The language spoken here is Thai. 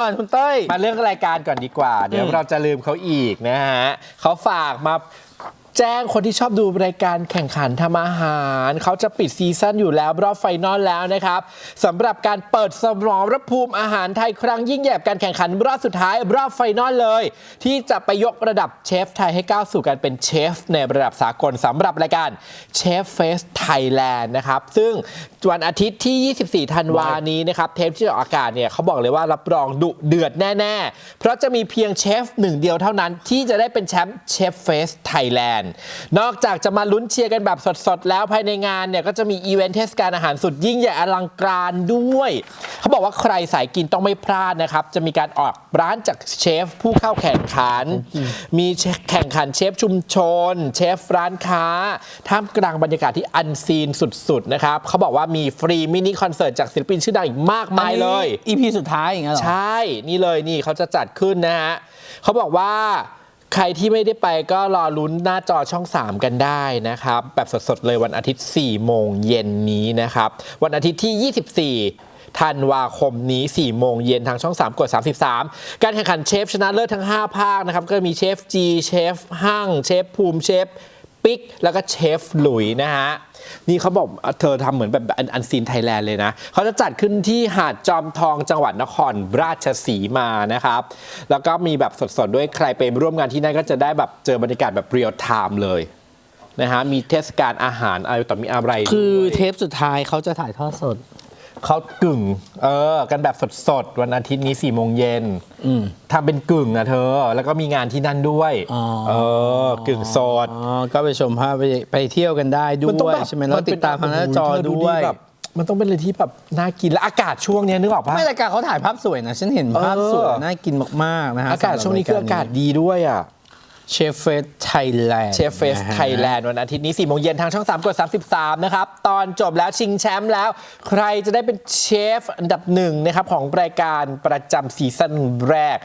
ก่อนคุณเต้ย มาเรื่องรายการก่อนดีกว่า เดี๋ยวเราจะลืมเขาอีกนะฮะเขาฝากมา แจ้งคนที่ชอบดูรายการแข่งขันทำอาหาร เขาจะปิดซีซั่นอยู่แล้วรอบไฟนอลแล้วนะครับสำหรับการเปิดสมรรภูมิอาหารไทยครั้งยิ่งใหญ่กับการแข่งขันรอบสุดท้ายรอบไฟนอลเลย ที่จะไปยกระดับเชฟไทยให้ก้าวสู่การเป็นเชฟในระดับสากลสำหรับรายการเชฟเฟสไทยแลนด์นะครับซึ่งวันอาทิตย์ที่ 24 ธันวานี้นะครับเทปที่ออกอากาศเนี่ยเขาบอกเลยว่ารับรองดุเดือดแน่ ๆ เพราะจะมีเพียงเชฟหนึ่งเดียวเท่านั้นที่จะได้เป็นแชมป์เชฟเฟสไทยแลนด์ นอกจากจะมาลุ้นเชียร์กันแบบสดๆ แล้วภายในงานเนี่ยก็จะมีอีเวนต์เทศกาลอาหารสุดยิ่งใหญ่อลังการด้วย เขาบอกว่าใครสายกินต้องไม่พลาดนะครับ จะมีการออกร้านจากเชฟผู้เข้าแข่งขัน มีแข่งขันเชฟชุมชน เชฟร้านค้า ท่ามกลางบรรยากาศที่อันซีนสุดๆนะครับเขาบอกว่ามีฟรีมินิคอนเสิร์ตจากศิลปินชื่อดังอีกมากมายเลยอีพีสุดท้ายอย่างเงี้ยเหรอ ใช่ นี่เลยนี่เขาจะจัดขึ้นนะฮะเขาบอกว่า ใครที่ไม่ได้ไปก็รอลุ้นหน้าจอช่อง 3 กันได้นะครับ แบบสดๆเลยวันอาทิตย์ 4 โมงเย็นนี้นะครับ วันอาทิตย์ที่ 24ธันวาคมนี้ 4 โมงเย็นทางช่อง 3 กด 33 การแข่งขันเชฟชนะเลิศทั้ง 5 ภาคนะครับ ก็มีเชฟจีเชฟห้างเชฟภูมิเชฟ ปิ๊ก แล้วก็เชฟหลุยนะฮะ นี่เขาบอกเธอทำเหมือนแบบอันซีนไทยแลนด์เลยนะ เขาจะจัดขึ้นที่หาดจอมทองจังหวัดนครราชสีมานะครับ แล้วก็มีแบบสดๆ ด้วยใครไปร่วมงานที่นั่นก็จะได้แบบเจอบรรยากาศแบบเรียลไทม์เลยนะฮะ มีเทศกาลอาหารอะไรต่อมีอะไรคือเทปสุดท้ายเขาจะถ่ายทอดสด เขากึ่ง เออ กันแบบสดๆ วันอาทิตย์นี้4ี่โมงเย็นทำเป็นกึ่งอะเธอ แล้วก็มีงานที่นั่นด้วยอ๋อเออ กึ่งสดอ๋อก็ไปชมภาพไปไปเที่ยวกันได้ด้มันต้องวยแบบใช่ไหมแล้วติดตามทางหน้าจอโโเธด้วยแบบมันต้องเป็นอะไรที่แบบน่ากินและอากาศช่วงเนี้ยนึกออกปะไม่แต่การเขาถ่ายภาพสวยนะ ฉันเห็นภาพเออสวยน่ากินมากๆนะฮะอากาศช่วงนี้คืออากาศดีด้วยอะ เชฟเฟสไทยแลนด์เชฟเฟสไทยแลนด์วันอาทิตย์นี้4โมงเย็นทางช่อง 3 กด 33 นะครับ ตอนจบแล้วชิงแชมป์แล้ว ใครจะได้เป็นเชฟอันดับหนึ่งนะครับ ของรายการประจำซีซั่นแรก